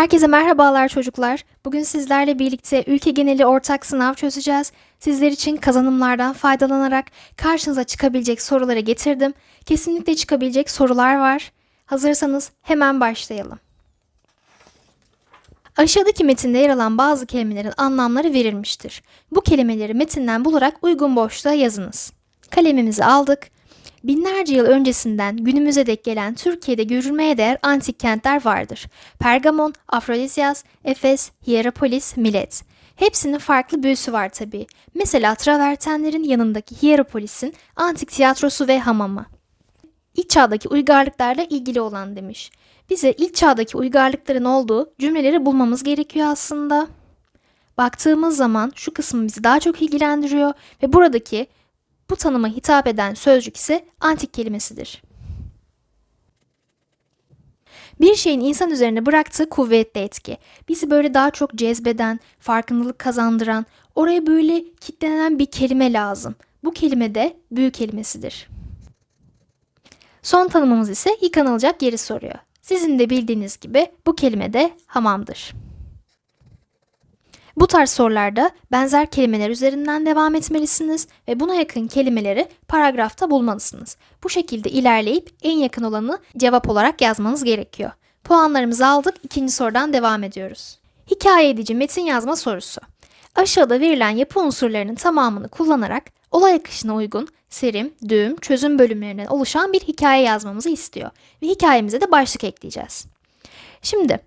Herkese merhabalar çocuklar. Bugün sizlerle birlikte ülke geneli ortak sınav çözeceğiz. Sizler için kazanımlardan faydalanarak karşınıza çıkabilecek soruları getirdim. Kesinlikle çıkabilecek sorular var. Hazırsanız hemen başlayalım. Aşağıdaki metinde yer alan bazı kelimelerin anlamları verilmiştir. Bu kelimeleri metinden bularak uygun boşluğa yazınız. Kalemimizi aldık. Binlerce yıl öncesinden günümüze dek gelen Türkiye'de görülmeye değer antik kentler vardır. Pergamon, Afrodisyas, Efes, Hierapolis, Milet. Hepsinin farklı büyüsü var tabii. Mesela travertenlerin yanındaki Hierapolis'in antik tiyatrosu ve hamamı. İlk çağdaki uygarlıklarla ilgili olan demiş. Bize ilk çağdaki uygarlıkların olduğu cümleleri bulmamız gerekiyor aslında. Baktığımız zaman şu kısmı bizi daha çok ilgilendiriyor ve buradaki bu tanıma hitap eden sözcük ise antik kelimesidir. Bir şeyin insan üzerine bıraktığı kuvvetli etki. Bizi böyle daha çok cezbeden, farkındalık kazandıran, oraya böyle kitlenen bir kelime lazım. Bu kelime de büyük kelimesidir. Son tanımımız ise yıkanılacak yeri soruyor. Sizin de bildiğiniz gibi bu kelime de hamamdır. Bu tarz sorularda benzer kelimeler üzerinden devam etmelisiniz ve buna yakın kelimeleri paragrafta bulmalısınız. Bu şekilde ilerleyip en yakın olanı cevap olarak yazmanız gerekiyor. Puanlarımızı aldık, ikinci sorudan devam ediyoruz. Hikaye edici metin yazma sorusu. Aşağıda verilen yapı unsurlarının tamamını kullanarak olay akışına uygun serim, düğüm, çözüm bölümlerinden oluşan bir hikaye yazmamızı istiyor. Ve hikayemize de başlık ekleyeceğiz. Şimdi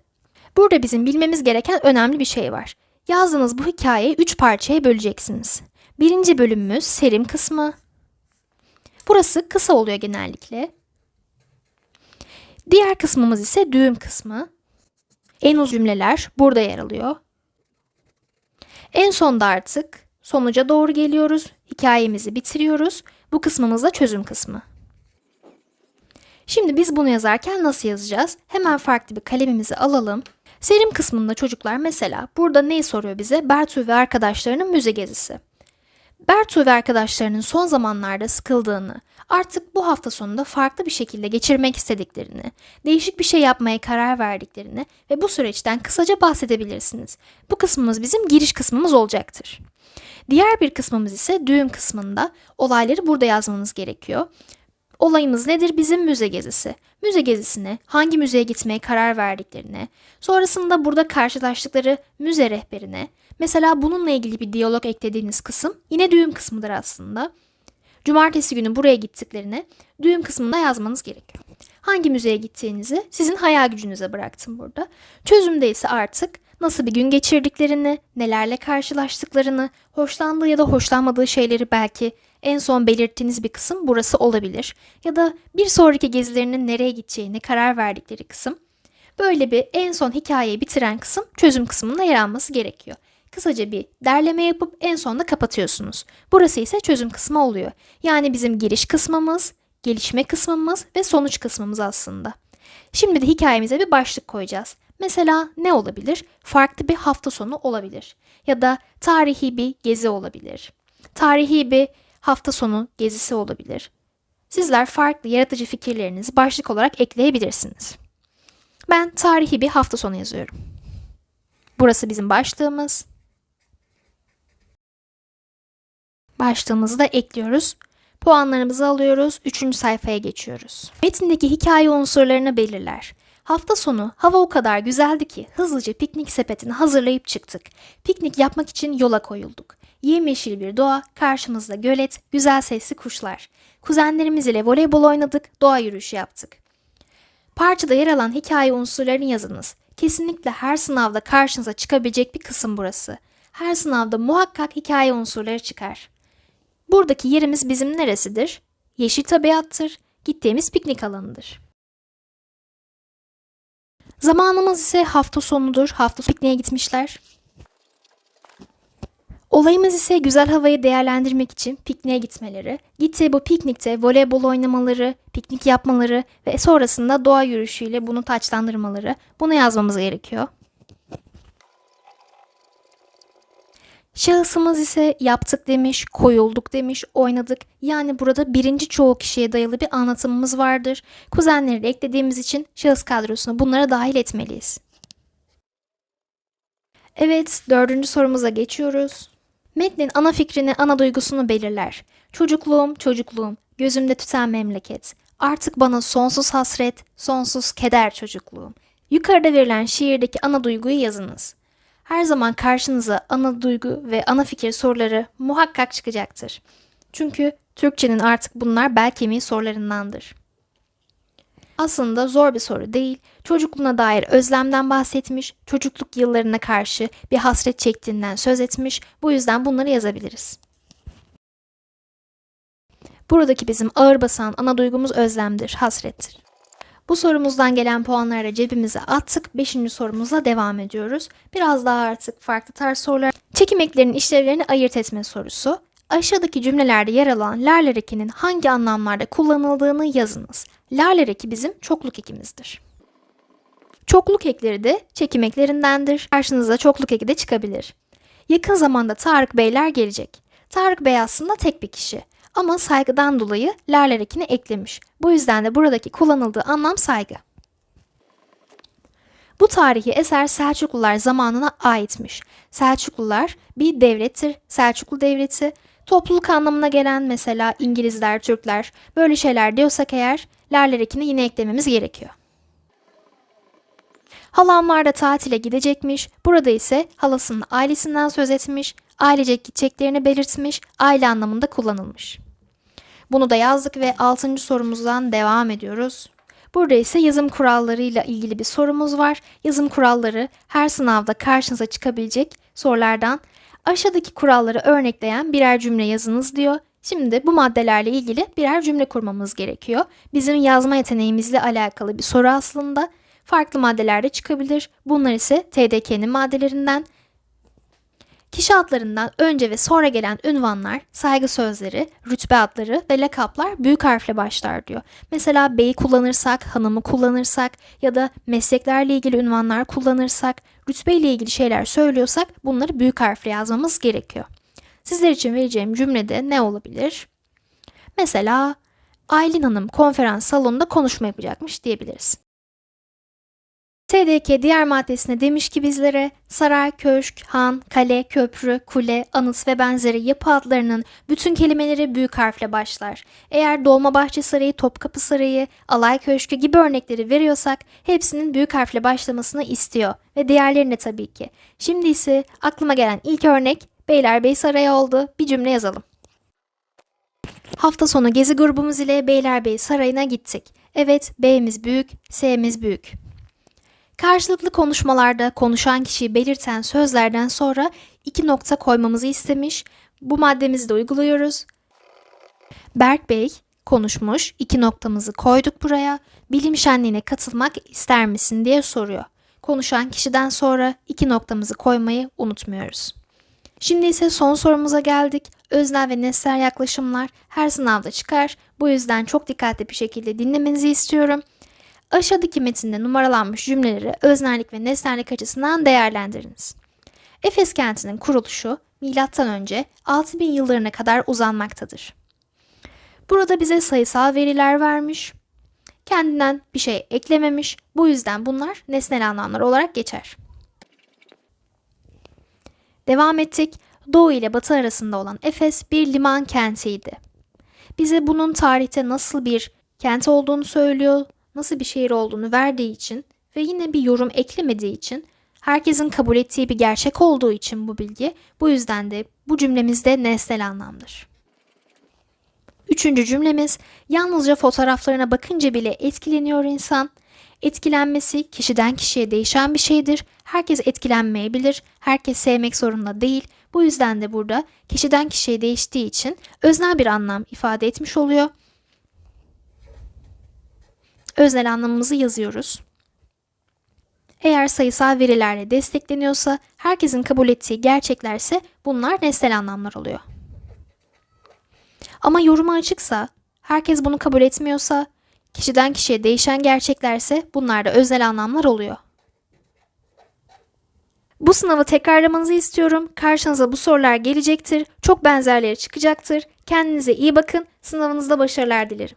burada bizim bilmemiz gereken önemli bir şey var. Yazdığınız bu hikayeyi 3 parçaya böleceksiniz. Birinci bölümümüz serim kısmı. Burası kısa oluyor genellikle. Diğer kısmımız ise düğüm kısmı. En uzun cümleler burada yer alıyor. En sonda artık sonuca doğru geliyoruz. Hikayemizi bitiriyoruz. Bu kısmımız da çözüm kısmı. Şimdi biz bunu yazarken nasıl yazacağız? Hemen farklı bir kalemimizi alalım. Serim kısmında çocuklar mesela burada neyi soruyor bize? Bertu ve arkadaşlarının müze gezisi. Bertu ve arkadaşlarının son zamanlarda sıkıldığını, artık bu hafta sonunda farklı bir şekilde geçirmek istediklerini, değişik bir şey yapmaya karar verdiklerini ve bu süreçten kısaca bahsedebilirsiniz. Bu kısmımız bizim giriş kısmımız olacaktır. Diğer bir kısmımız ise düğüm kısmında olayları burada yazmanız gerekiyor. Olayımız nedir? Bizim müze gezisi. Müze gezisine, hangi müzeye gitmeye karar verdiklerine, sonrasında burada karşılaştıkları müze rehberine, mesela bununla ilgili bir diyalog eklediğiniz kısım yine düğüm kısmıdır aslında. Cumartesi günü buraya gittiklerine düğüm kısmında yazmanız gerekiyor. Hangi müzeye gittiğinizi sizin hayal gücünüze bıraktım burada. Çözümde ise artık nasıl bir gün geçirdiklerini, nelerle karşılaştıklarını, hoşlandığı ya da hoşlanmadığı şeyleri belki en son belirttiğiniz bir kısım burası olabilir. Ya da bir sonraki gezilerinin nereye gideceğini karar verdikleri kısım. Böyle bir en son hikayeyi bitiren kısım çözüm kısmında yer alması gerekiyor. Kısaca bir derleme yapıp en sonunda kapatıyorsunuz. Burası ise çözüm kısmı oluyor. Yani bizim giriş kısmımız, gelişme kısmımız ve sonuç kısmımız aslında. Şimdi de hikayemize bir başlık koyacağız. Mesela ne olabilir? Farklı bir hafta sonu olabilir. Ya da tarihi bir gezi olabilir. Tarihi bir hafta sonu gezisi olabilir. Sizler farklı yaratıcı fikirlerinizi başlık olarak ekleyebilirsiniz. Ben tarihi bir hafta sonu yazıyorum. Burası bizim başlığımız. Başlığımızı da ekliyoruz. Puanlarımızı alıyoruz. Üçüncü sayfaya geçiyoruz. Metindeki hikaye unsurlarını belirler. Hafta sonu hava o kadar güzeldi ki hızlıca piknik sepetini hazırlayıp çıktık. Piknik yapmak için yola koyulduk. Yemyeşil bir doğa, karşımızda gölet, güzel sesli kuşlar. Kuzenlerimiz ile voleybol oynadık, doğa yürüyüşü yaptık. Parçada yer alan hikaye unsurlarını yazınız. Kesinlikle her sınavda karşınıza çıkabilecek bir kısım burası. Her sınavda muhakkak hikaye unsurları çıkar. Buradaki yerimiz bizim neresidir? Yeşil tabiattır, gittiğimiz piknik alanıdır. Zamanımız ise hafta sonudur. Hafta sonu pikniğe gitmişler. Olayımız ise güzel havayı değerlendirmek için pikniğe gitmeleri, gittiği bu piknikte voleybol oynamaları, piknik yapmaları ve sonrasında doğa yürüyüşüyle bunu taçlandırmaları. Bunu yazmamız gerekiyor. Şahısımız ise yaptık demiş, koyulduk demiş, oynadık. Yani burada birinci çoğu kişiye dayalı bir anlatımımız vardır. Kuzenleri de eklediğimiz için şahıs kadrosuna bunlara dahil etmeliyiz. Evet, dördüncü sorumuza geçiyoruz. Metnin ana fikrini, ana duygusunu belirler. Çocukluğum, çocukluğum, gözümde tüten memleket. Artık bana sonsuz hasret, sonsuz keder çocukluğum. Yukarıda verilen şiirdeki ana duyguyu yazınız. Her zaman karşınıza ana duygu ve ana fikir soruları muhakkak çıkacaktır. Çünkü Türkçenin artık bunlar bel kemiği sorularındandır. Aslında zor bir soru değil. Çocukluğuna dair özlemden bahsetmiş, çocukluk yıllarına karşı bir hasret çektiğinden söz etmiş. Bu yüzden bunları yazabiliriz. Buradaki bizim ağır basan ana duygumuz özlemdir, hasrettir. Bu sorumuzdan gelen puanları da cebimize attık. Beşinci sorumuzla devam ediyoruz. Biraz daha artık farklı tarz sorular. Çekim eklerinin işlevlerini ayırt etme sorusu. Aşağıdaki cümlelerde yer alan lerler ekinin hangi anlamlarda kullanıldığını yazınız. Lerler eki bizim çokluk ekimizdir. Çokluk ekleri de çekim eklerindendir. Karşınıza çokluk eki de çıkabilir. Yakın zamanda Tarık Beyler gelecek. Tarık Bey aslında tek bir kişi. Ama saygıdan dolayı lerler ekini eklemiş. Bu yüzden de buradaki kullanıldığı anlam saygı. Bu tarihi eser Selçuklular zamanına aitmiş. Selçuklular bir devlettir. Selçuklu devleti topluluk anlamına gelen mesela İngilizler, Türkler böyle şeyler diyorsak eğer lerler ekini yine eklememiz gerekiyor. Halamlar da tatile gidecekmiş. Burada ise halasının ailesinden söz etmiş. Ailecek gideceklerini belirtmiş. Aile anlamında kullanılmış. Bunu da yazdık ve 6. sorumuzdan devam ediyoruz. Burada ise yazım kurallarıyla ilgili bir sorumuz var. Yazım kuralları her sınavda karşınıza çıkabilecek sorulardan aşağıdaki kuralları örnekleyen birer cümle yazınız diyor. Şimdi bu maddelerle ilgili birer cümle kurmamız gerekiyor. Bizim yazma yeteneğimizle alakalı bir soru aslında. Farklı maddelerde çıkabilir. Bunlar ise TDK'nin maddelerinden. Kişi adlarından önce ve sonra gelen ünvanlar, saygı sözleri, rütbe adları ve lakaplar büyük harfle başlar diyor. Mesela beyi kullanırsak, hanımı kullanırsak ya da mesleklerle ilgili ünvanlar kullanırsak, rütbeyle ilgili şeyler söylüyorsak bunları büyük harfle yazmamız gerekiyor. Sizler için vereceğim cümlede ne olabilir? Mesela Aylin Hanım konferans salonunda konuşma yapacakmış diyebiliriz. TDK diğer maddesine demiş ki bizlere saray, köşk, han, kale, köprü, kule, anıt ve benzeri yapı adlarının bütün kelimeleri büyük harfle başlar. Eğer Dolmabahçe Sarayı, Topkapı Sarayı, Alay Köşkü gibi örnekleri veriyorsak hepsinin büyük harfle başlamasını istiyor ve diğerlerine tabii ki. Şimdi ise aklıma gelen ilk örnek Beylerbeyi Sarayı oldu. Bir cümle yazalım. Hafta sonu gezi grubumuz ile Beylerbeyi Sarayı'na gittik. Evet, B'miz büyük, S'miz büyük. Karşılıklı konuşmalarda konuşan kişiyi belirten sözlerden sonra iki nokta koymamızı istemiş. Bu maddemizi de uyguluyoruz. Berk Bey konuşmuş. iki noktamızı koyduk buraya. Bilim şenliğine katılmak ister misin diye soruyor. Konuşan kişiden sonra iki noktamızı koymayı unutmuyoruz. Şimdi ise son sorumuza geldik. Öznel ve nesnel yaklaşımlar her sınavda çıkar. Bu yüzden çok dikkatli bir şekilde dinlemenizi istiyorum. Aşağıdaki metinde numaralanmış cümleleri öznellik ve nesnellik açısından değerlendiriniz. Efes kentinin kuruluşu M.Ö. 6000 yıllarına kadar uzanmaktadır. Burada bize sayısal veriler vermiş. Kendinden bir şey eklememiş. Bu yüzden bunlar nesnel anlamlar olarak geçer. Devam ettik. Doğu ile batı arasında olan Efes bir liman kentiydi. Bize bunun tarihte nasıl bir kent olduğunu söylüyor, nasıl bir şehir olduğunu verdiği için ve yine bir yorum eklemediği için herkesin kabul ettiği bir gerçek olduğu için bu bilgi bu yüzden de bu cümlemizde nesnel anlamdır. Üçüncü cümlemiz yalnızca fotoğraflarına bakınca bile etkileniyor insan. Etkilenmesi kişiden kişiye değişen bir şeydir. Herkes etkilenmeyebilir, herkes sevmek zorunda değil. Bu yüzden de burada kişiden kişiye değiştiği için öznel bir anlam ifade etmiş oluyor öznel anlamımızı yazıyoruz. Eğer sayısal verilerle destekleniyorsa, herkesin kabul ettiği gerçeklerse bunlar nesnel anlamlar oluyor. Ama yoruma açıksa, herkes bunu kabul etmiyorsa, kişiden kişiye değişen gerçeklerse bunlar da öznel anlamlar oluyor. Bu sınavı tekrarlamanızı istiyorum. Karşınıza bu sorular gelecektir. Çok benzerleri çıkacaktır. Kendinize iyi bakın. Sınavınızda başarılar dilerim.